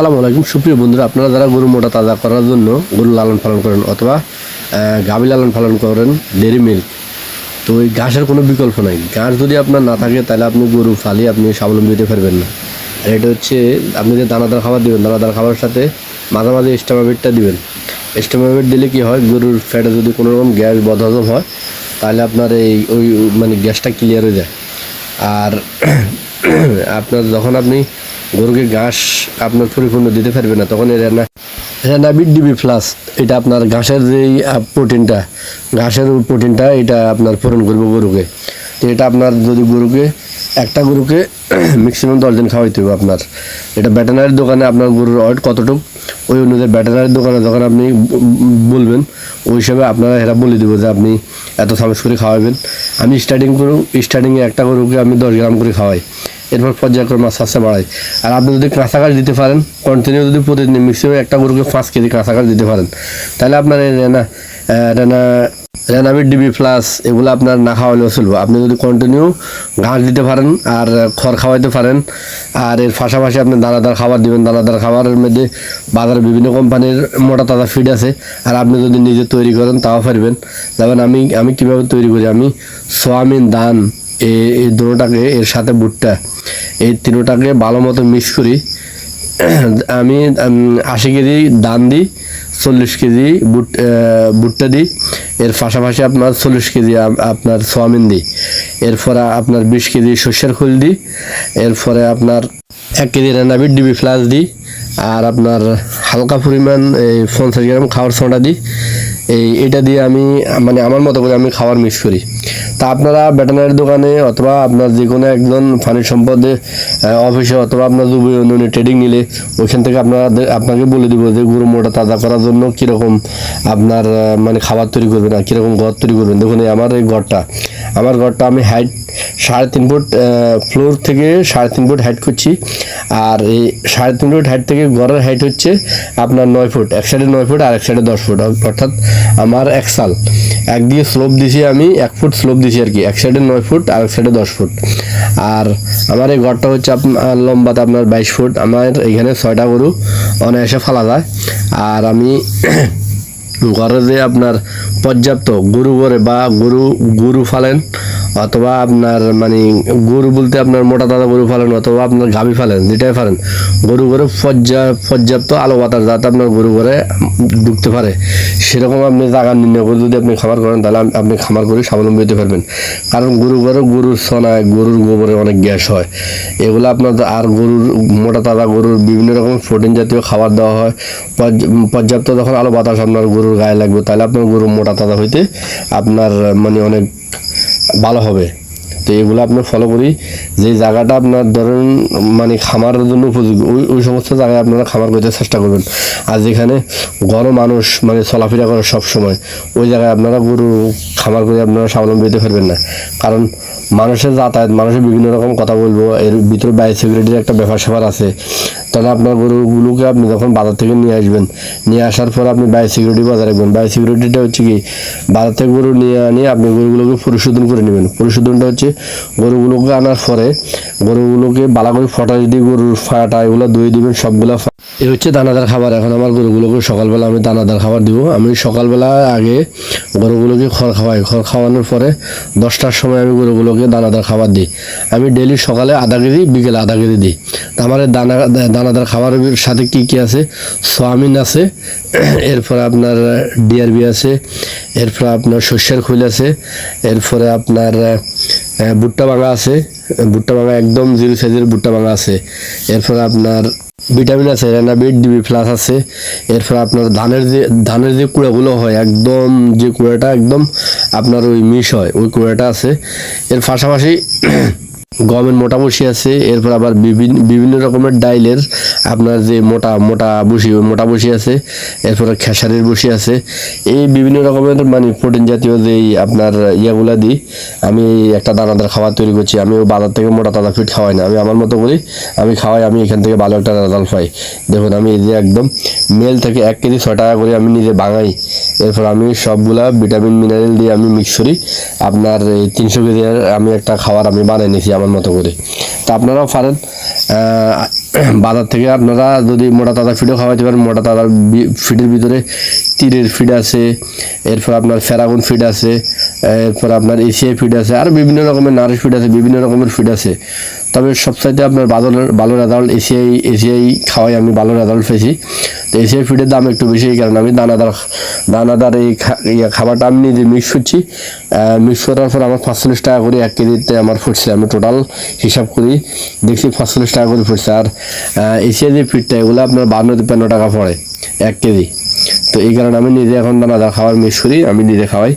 আসসালামু আলাইকুম। সুপ্রিয় বন্ধুরা, আপনারা যারা গরু মোটা তাজা করার জন্য গরু লালন পালন করেন অথবা গাভী লালন পালন করেন ডেরি মিল্ক, তো ওই ঘাসের কোনো বিকল্প নাই। ঘাস যদি আপনার না থাকে, তাহলে আপনি গরু ফালিয়ে আপনি স্বাবলম্বী হতে পারবেন না। আর এটা হচ্ছে, আপনি যে দানাদার খাবার দিবেন, দানাদার খাবার সাথে মাঝে মাঝে স্টামাবিটটা দিবেন। স্টামাবিট দিলে কি হয়, গরুর ফ্যাটে যদি কোনো রকম গ্যাস বদহজম হয়, তাহলে আপনার এই, ওই মানে গ্যাসটা ক্লিয়ার হয়ে যায়। আর আপনার যখন আপনি গরুকে ঘাস আপনার পরিপূর্ণ দিতে পারবে না, তখন এর না রেনাবিট ডিবি প্লাস এটা আপনার ঘাসের যেই প্রোটিনটা, ঘাসের প্রোটিনটা এটা আপনার পূরণ করবে গরুকে। তো এটা আপনার যদি গরুকে, একটা গরুকে ম্যাক্সিমাম দশদিন খাওয়াইতে হবে আপনার। এটা ব্যাটানারির দোকানে আপনার গরুর ওয়েট কতটুকু, ওই অনুযায়ী ব্যাটানারির দোকানে যখন আপনি বলবেন, ওই হিসাবে আপনারা এরা বলে দেবো যে আপনি এত চামচ করে খাওয়াবেন। আমি স্টার্টিং করু স্টার্টিংয়ে একটা গরুকে আমি দশ গ্রাম করে খাওয়াই। এরপর পর্যায়ক্রমে আস্তে আস্তে বাড়াই। আর আপনি যদি কাঁচা ঘাস দিতে পারেন কন্টিনিউ যদি প্রতিদিন মিক্সিমে একটা গরুকে পাঁচ কেজি কাঁচা ঘাস দিতে পারেন, তাহলে আপনার এই রেনা রেনা, রেনাবিট ডিবি প্লাস এগুলো আপনার না খাওয়ালেও চলবে। আপনি যদি কন্টিনিউ ঘাস দিতে পারেন আর খড় খাওয়াইতে পারেন, আর এর পাশাপাশি আপনি দানাদার খাবার দিবেন। দানাদার খাবারের মধ্যে বাজারে বিভিন্ন কোম্পানির মোটা তাজা ফিড আছে। আর আপনি যদি নিজে তৈরি করেন, তাও পারবেন। যেমন আমি আমি কীভাবে তৈরি করি? আমি সোয়াবিন, ধান এই দুটোটাকে এর সাথে ভুট্টা এই তিনোটাকে ভালো মতো মিক্স করি। আমি আশি কেজি ধান দিই, চল্লিশ কেজি বুট ভুট্টা দিই। এর পাশাপাশি আপনার চল্লিশ কেজি আপনার সোয়াবিন দিই। এরপরে আপনার বিশ কেজি সর্ষের খোল দিই। এরপরে আপনার এক কেজি রান্নাবিট ডিবি ফ্লাস দিই। আর আপনার হালকা পরিমাণ এই পঞ্চাশ গ্রাম খাওয়ার সোডা দিই। এই, এটা দিয়ে আমি মানে আমার মতো করে আমি খাবার মিক্স করি। তা আপনারা ভেটেনারি দোকানে অথবা আপনার যে কোনো একজন ফানি সম্পদে অফিসে অথবা আপনার যুব ইউনিয়নে ট্রেডিং নিলে ওইখান থেকে আপনারা আপনাকে বলে দিব যে গরু মোটা তাজা করার জন্য কীরকম আপনার মানে খাবার তৈরি করবেন আর কীরকম ঘর তৈরি করবেন। দেখুন আমার এই ঘরটা, আমার ঘরটা আমি হাইট সাড়ে তিন ফুট ফ্লোর থেকে সাড়ে তিন ফুট হাইট করছি। আর এই সাড়ে তিন ফুট হাইট থেকে ঘরের হাইট হচ্ছে আপনার নয় ফুট। এক সাইডে নয় ফুট আর এক সাইডে দশ ফুট, অর্থাৎ আমার এক সাল। একদিকে স্লোপ দিছি আমি, এক ফুট স্লোপ দিছি আর কি। এক সাইডে নয় ফুট আর এক সাইডে দশ ফুট। আর আমার এই ঘরটা হচ্ছে আপনার লম্বাতে আপনার বাইশ ফুট। আমার এখানে ছয়টা গরু অনায়াসে ফালা যায়। আর আমি ঘরে যে আপনার পর্যাপ্ত গরু করে বা গরু গরু ফালেন অথবা আপনার মানে গরু বলতে আপনার মোটা দাদা গরু ফালেন অথবা আপনার গাভী ফালেন যেটাই ফালেন। গরু করে পর্যাপ্ত পর্যাপ্ত আলো বাতাস যাতে আপনার গরু ঘরে ঢুকতে পারে। সেরকম আপনি জায়গা নির্ণয় করে যদি আপনি খামার করেন, তাহলে আপনি খামার করে স্বাবলম্বী হতে পারবেন। কারণ গরু করে গরুর সোনায় গরুর গোবরে অনেক গ্যাস হয়। এগুলো আপনার আর গরুর মোটা তাজা গরুর বিভিন্ন রকম প্রোটিন জাতীয় খাবার দেওয়া হয়। পর্যাপ্ত যখন আলো বাতাস আপনার গরুর গায়ে লাগবে, তাহলে আপনার গরু মোটা তাজা হইতে আপনার মানে অনেক ভালো হবে। তো এগুলো আপনার ফলো করি। যে জায়গাটা আপনার ধরেন মানে খামারের জন্য উপযোগী, ওই ওই সমস্ত জায়গায় আপনারা খামার করতে চেষ্টা করবেন। আর যেখানে ঘন মানুষ মানে চলাফেরা করে সব সময়, ওই জায়গায় আপনারা গরু খামার করে আপনারা স্বাবলম্বী হতে পারবেন না। কারণ মানুষের যাতায়াত, মানুষের বিভিন্ন রকম কথা বলব, এর ভিতরে বায়ো সিকিউরিটির একটা ব্যাপার স্যাপার আছে। তাহলে আপনার গরুগুলোকে আপনি যখন বাজার থেকে নিয়ে আসবেন, নিয়ে আসার পর আপনি বায়ো সিকিউরিটি বজায় রাখবেন। বায়ো সিকিউরিটিটা হচ্ছে কি, বাজার থেকে গরু নিয়ে আনিয়ে আপনি গরুগুলোকে পরিশোধন করে নেবেন। পরিশোধনটা হচ্ছে গরুগুলোকে আনার পরে গরুগুলোকে বালা করে ফটা দিয়ে গরুর ফাটা এগুলো ধুয়ে দিবেন, সবগুলো এ হচ্ছে দানাদার খাবার। এখন আমার গরুগুলোকে সকালবেলা আমি দানাদার খাবার দিব। আমি সকালবেলা আগে গরুগুলোকে খড় খাওয়াই। খড় খাওয়ানোর পরে দশটার সময় আমি গরুগুলোকে দানাদার খাবার দিই। আমি ডেলি সকালে আধা কেজি, বিকেলে আধা কেজি দিই। আমার দানা, দানাদার খাবারের সাথে কি কি আছে? সোয়াবিন আছে, এরপরে আপনার ডিআরবি আছে, এরপরে আপনার শস্যের খৈল আছে, এরপরে আপনার ভুট্টা ভাঙা আছে, ভুট্টা ভাঙা একদম জিরো সাইজের ভুট্টা ভাঙা আছে। এরপরে আপনার ভিটামিন আছে রেনাবিট ডিবি প্লাস আছে। এরপর আপনার ধানের যে ধানের যে কুড়াগুলো হয়, একদম যে কুড়াটা, একদম আপনার ওই মিশ হয়, ওই কুড়াটা আছে। এর পাশাপাশি গমের মোটা বসি আছে, এরপর আবার বিভিন্ন বিভিন্ন রকমের ডাইলের আপনার যে মোটা মোটা বসি মোটা বসি আছে, এরপরে খেসারির বসি আছে। এই বিভিন্ন রকমের মানে প্রোটিন জাতীয় যে এই আপনার ইয়াগুলা দিই, আমি একটা দানাদার খাবার তৈরি করছি আমি বাজার থেকে মোটা তাজা ফিট খাওয়াই না, আমি আমার মতো করি, আমি খাওয়াই, আমি এখান থেকে ভালো একটা রেজাল্ট পাই। দেখুন, আমি এই যে একদম মেল থেকে এক কেজি ছয় টাকা করে আমি নিজে বাঙাই, এরপর আমি সবগুলা ভিটামিন মিনারেল দিয়ে আমি মিক্স করি। আপনার এই তিনশো কেজি আমি একটা খাবার আমি বানাই নিয়েছি আমার মতো করে। তা আপনারাও পারেন। বাজার থেকে আপনারা যদি মোটা তাজা ফিডও খাওয়াইতে পারেন, মোটা তাজা ফিডের ভিতরে তীরের ফিড আছে, এরপর আপনার ফেরাগুন ফিড আছে, এরপর আপনার এশিয়া ফিড আছে, আর বিভিন্ন রকমের নারিশ ফিড আছে, বিভিন্ন রকমের ফিড আছে। তবে সবচাইতে আপনার ভালো ভালো রেজাল্ট এশিয়াই এশিয়াই খাওয়াই আমি ভালো রেজাল্ট পেয়েছি। তো এশিয়াই ফিডের দাম একটু বেশি কারণে আমি দানাদার দানাদার এই খাবারটা আমি নিজে মিক্স করছি। মিক্স করার পর আমার পাঁচচল্লিশ টাকা করে এক কেজিতে আমার ফুটছে আমি টোটাল হিসাব করি, দেখছি পাঁচচল্লিশ টাকা করে ফুটছে আর এশিয়া যে ফিডটা এগুলো আপনার বান্ন তিপ্পান্ন টাকা পড়ে এক কেজি। তো এই কারণে আমি নিজে এখন দানাদার খাবার মিক্স করি, আমি নিজে খাওয়াই।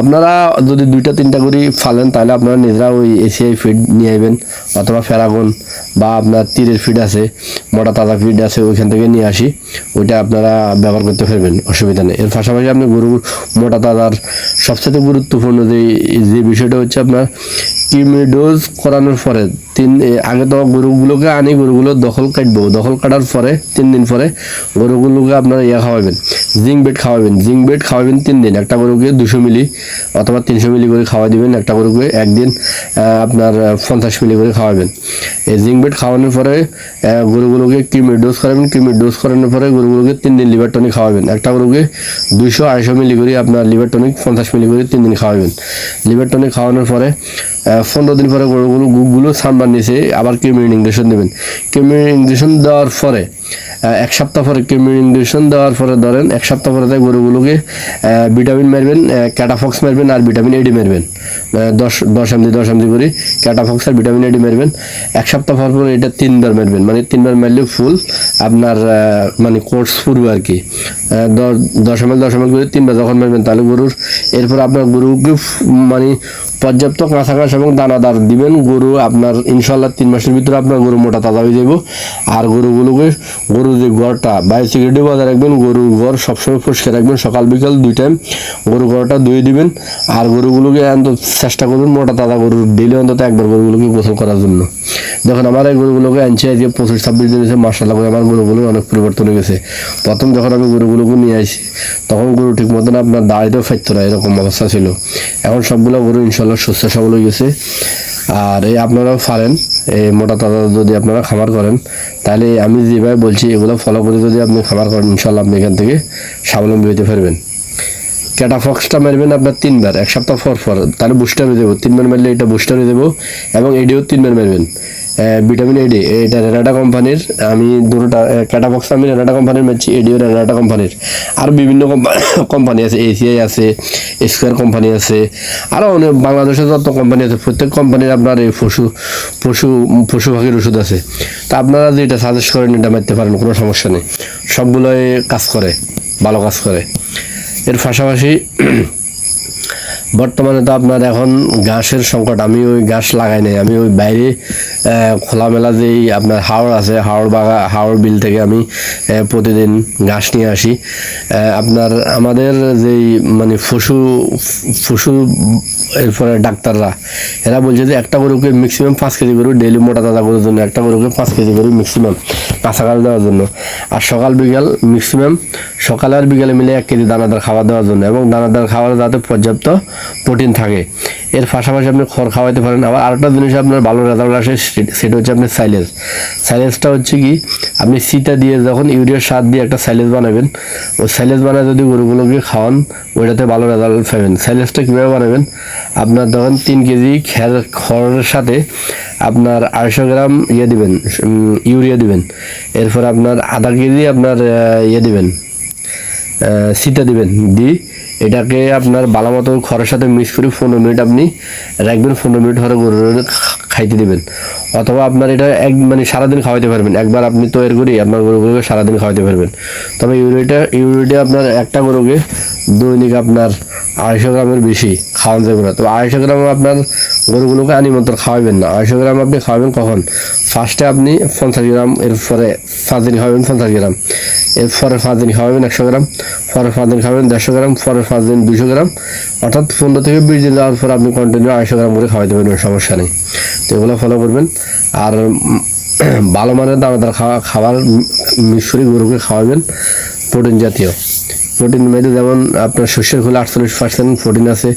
আপনারা যদি দুইটা, তিনটা করে ফালেন, তাহলে আপনারা নিজেরা ওই এসিআই ফিড নিয়ে আসবেন অথবা ফেরাগন বা আপনার তীরের ফিড আছে, মোটা তাজা ফিড আছে, ওইখান থেকে নিয়ে আসি, ওইটা আপনারা ব্যবহার করতে পারবেন, অসুবিধা নেই। এর পাশাপাশি আপনি গরু মোটা তাজার সবচেয়ে গুরুত্বপূর্ণ যে যে বিষয়টা হচ্ছে আপনার কিমিডোজ করানোর পরে তিন আগে তো গরুগুলোকে আনি, গরুগুলো দখল কাটবো। দখল কাটার পরে, তিন দিন পরে গরুগুলোকে আপনারা ইয়ে খাওয়াবেন, জিঙ্ক বেড খাওয়াবেন। জিঙ্ক বেড খাওয়াবেন তিন দিন। একটা গরুকে দুশো মিলি অথবা তিনশো মিলি করে খাওয়া দিবেন। একটা গরুকে একদিন আপনার পঞ্চাশ মিলি করে খাওয়াবেন। এই জিঙ্ক বেড খাওয়ানোর পরে গরুগুলোকে কিমির ডোজ করাবেন। কিমির ডোজ করানোর পরে গরুগুলোকে তিন দিন লিভার টনিক খাওয়াবেন। একটা গরুকে দুশো আড়াইশো মিলি করে আপনার লিভার টনিক পঞ্চাশ মিলি করে তিন দিন খাওয়াবেন। লিভার টনিক খাওয়ানোর পরে পনেরো দিন পরে গরুগুলো গুগুলো সানবার নিচে আবার কিমির ইঞ্জেকশন দেবেন কিমির ইঞ্জেকশন দেওয়ার পরে এক সপ্তাহ পরে ইঞ্জেকশন দেওয়ার পরে ধরেন, এক সপ্তাহ পরে তাই গরুগুলোকে ভিটামিন মারবেন ক্যাটাফক্স মারবেন আর ভিটামিন এডি মারবেন। দশ দশ এমজি দশ এমজি করে ক্যাটাফক্স আর ভিটামিন এডি মারবেন। এক সপ্তাহ পর পর এটা তিনবার মারবেন। মানে তিনবার মারলে ফুল আপনার মানে কোর্স পুরো আর কি। দশ দশ এমএল দশ এমএল করে তিনবার যখন মারবেন তাহলে গরুর, এরপর আপনার গরুকে মানে পর্যাপ্ত কাঁচা ঘাস এবং দানাদার দিবেন। গরু আপনার ইনশাল্লাহ তিন মাসের ভিতরে আপনার গরু মোটা তাজা হয়ে যাব আর গরুগুলোকে, গরু যে ঘরটা, বাইরে সিগারেটে বাজার রাখবেন, গরুর ঘর সবসময় পরিষ্কার রাখবেন, সকাল বিকাল দুই টাইম গরু ঘরটা ধুয়ে দিবেন, আর গরুগুলোকে অন্তত চেষ্টা করবেন মোটা তাজা গরুর ডেলি অন্তত একবার গরুগুলোকে গোসল করার জন্য। যখন আমার এই গরুগুলোকে আনছে আজকে পঁচিশ ছাব্বিশ দিন এসে মার্শাল্লাহ করে আমার গরুগুলো অনেক পরিবর্তন হয়ে গেছে। প্রথম যখন আমি গরুগুলোকে নিয়ে আসি, তখন গরু ঠিক মতন আপনার দাঁড়িয়েও ফাইতো না, এরকম অবস্থা ছিল। এখন সবগুলো গরু ইনশাল্লাহ সুস্থ সবল হয়ে গেছে। আর এই আপনারাও এই মোটা তাজা যদি আপনারা খাবার করেন, তাহলে আমি যেভাবে বলছি, এগুলো ফলো করে যদি আপনি খাবার করেন, ইনশাল্লাহ আপনি এখান থেকে স্বাবলম্বী হতে পারবেন। ক্যাটাফক্সটা মারবেন আপনার তিনবার, এক সপ্তাহ পর পর। তাহলে বুস্টারে দেবো তিনবার মারলে এটা বুস্টারে দেবো এবং এডিও তিনবার মারবেন। ভিটামিন এডি এটা রেনাটা কোম্পানির আমি দুটোটা ক্যাটাফক্স আমি রেনাটা কোম্পানির মারছি, এডিও রেনাটা কোম্পানির আর বিভিন্ন কোম্পানি আছে এসিআই আছে স্কোয়ার কোম্পানি আছে। আরও অনেক বাংলাদেশে যত কোম্পানি আছে, প্রত্যেক কোম্পানির আপনার এই পশু পশু পশু পাখির ওষুধ আছে। তা আপনারা যেটা সাজেস্ট করেন, এটা মারতে পারেন, কোনো সমস্যা নেই। সবগুলোই কাজ করে, ভালো কাজ করে। এর পাশাপাশি বর্তমানে তো আপনার এখন ঘাসের সংকট, আমি ওই ঘাস লাগাই নাই, আমি ওই বাইরে খোলামেলা যেই আপনার হাওড় আছে হাওড় বাগা হাওড় বিল থেকে আমি প্রতিদিন ঘাস নিয়ে আসি। আপনার আমাদের যেই মানে পশু পশু এরপরে ডাক্তাররা, এরা বলছে যে একটা গরুকে ম্যাক্সিমাম পাঁচ কেজি গরু ডেলি মোটা তাজা করার জন্য, একটা গরুকে পাঁচ কেজি গরু ম্যাক্সিমাম কাঁচা ঘাস দেওয়ার জন্য। আর সকাল, বিকাল ম্যাক্সিমাম সকালে আর বিকালে মিলে এক কেজি দানাদার খাবার দেওয়ার জন্য এবং দানাদার খাবার যাতে পর্যাপ্ত প্রোটিন থাকে। এর পাশাপাশি আপনি খড় খাওয়াইতে পারেন। আবার আরেকটা জিনিস আপনার ভালো রেজাল্ট আসে, সেটা হচ্ছে আপনার সাইলেন্স সাইলেন্সটা হচ্ছে কি, আপনি সিটা দিয়ে যখন ইউরিয়ার সার দিয়ে একটা সাইলেন্স বানাবেন, ওই সাইলেন্স বানায় যদি গরুগুলোকে খাওয়ান, ওইটাতে ভালো রেজাল্ট পাবেন। সাইলেন্সটা কীভাবে বানাবেন? আপনার তখন তিন কেজি খের খড়ের সাথে আপনার আড়াইশো গ্রাম ইয়ে দিবেন ইউরিয়া দিবেন। এরপর আপনার আধা কেজি আপনার ইয়ে দিবেন সিটা দিবেন। দি এটাকে আপনার ভালো মতো খড়ের সাথে মিক্স করে পনেরো মিনিট আপনি রাখবেন, পনেরো মিনিট ধরে গরুর খাইতে দিবেন। অথবা আপনার এটা এক মানে সারাদিন খাওয়াইতে পারবেন। একবার আপনি তৈরি করে আপনার গরু গরুগুলোকে সারাদিন খাওয়াইতে পারবেন। তবে ইউরিয়াটা ইউরিয়াটা আপনার একটা গরুকে দৈনিক আপনার আড়াইশো গ্রামের বেশি খাওয়ান যাবে না। তো আড়াইশো গ্রাম আপনার গরুগুলোকে আনিমন্ত্র খাওয়াবেন না। আড়াইশো গ্রাম আপনি খাওয়াবেন কখন? ফার্স্টে আপনি পঞ্চাশ গ্রাম, এরপরে পাঁচ দিন খাওয়াবেন পঞ্চাশ গ্রাম, এরপরে পাঁচ দিন খাওয়াবেন একশো গ্রাম, পরে পাঁচ দিন খাওয়াবেন দেড়শো গ্রাম, পরে পাঁচ দিন দুশো গ্রাম। অর্থাৎ পনেরো থেকে বিশ দিন যাওয়ার পর আপনি কন্টিনিউ আড়াইশো গ্রাম করে খাওয়াইতে পারবেন সমস্যা নেই। তো এগুলো ফলো করবেন। আর ভালো মানের দানাদার খাওয়া খাবার মিশরি গরুকে খাওয়াবেন, প্রোটিন জাতীয়। প্রোটিন মধ্যে যেমন আপনার শস্যের খোলে আটচল্লিশ পার্সেন্ট প্রোটিন আছে,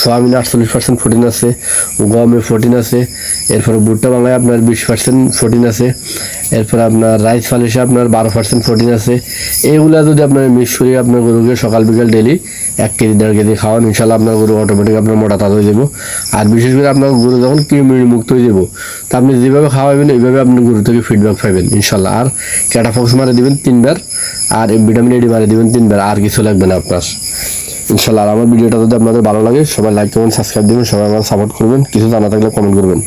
সোয়াবিনে আটচল্লিশ পার্সেন্ট প্রোটিন আছে গমে প্রোটিন আছে, এরপরে ভুট্টা বাংলায় আপনার বিশ পার্সেন্ট প্রোটিন আছে, এরপর আপনার রাইস ফালিশে আপনার বারো পার্সেন্ট প্রোটিন আছে। এইগুলো যদি আপনার মিক্স করে আপনার গরুকে সকাল বিকাল ডেলি এক কেজি, দেড় কেজি খাওয়ান ইনশাল্লাহ আপনার গরু অটোমেটিক আপনার মোটা তাজা হয়ে যাব। আর বিশেষ করে আপনার গরু যখন কৃমি মুক্ত হয়ে যাব, তা আপনি যেভাবে খাওয়াবেন, এইভাবে আপনি গরু থেকে ফিডব্যাক পাবেন ইনশাল্লাহ আর ক্যাটাফক্স মারে দিবেন তিনবার। আর ভিটামিন এডি মারে দিবেন তিনবার, আর কিছু লাগবে না আপনার। ইনশাল্লাহ আমার ভিডিওটা যদি আপনাদের ভালো লাগে, সবাই লাইক করবেন সাবস্ক্রাইব দিবেন, সবাই আমার সাপোর্ট করবেন। কিছু জানা থাকলে কমেন্ট করবেন।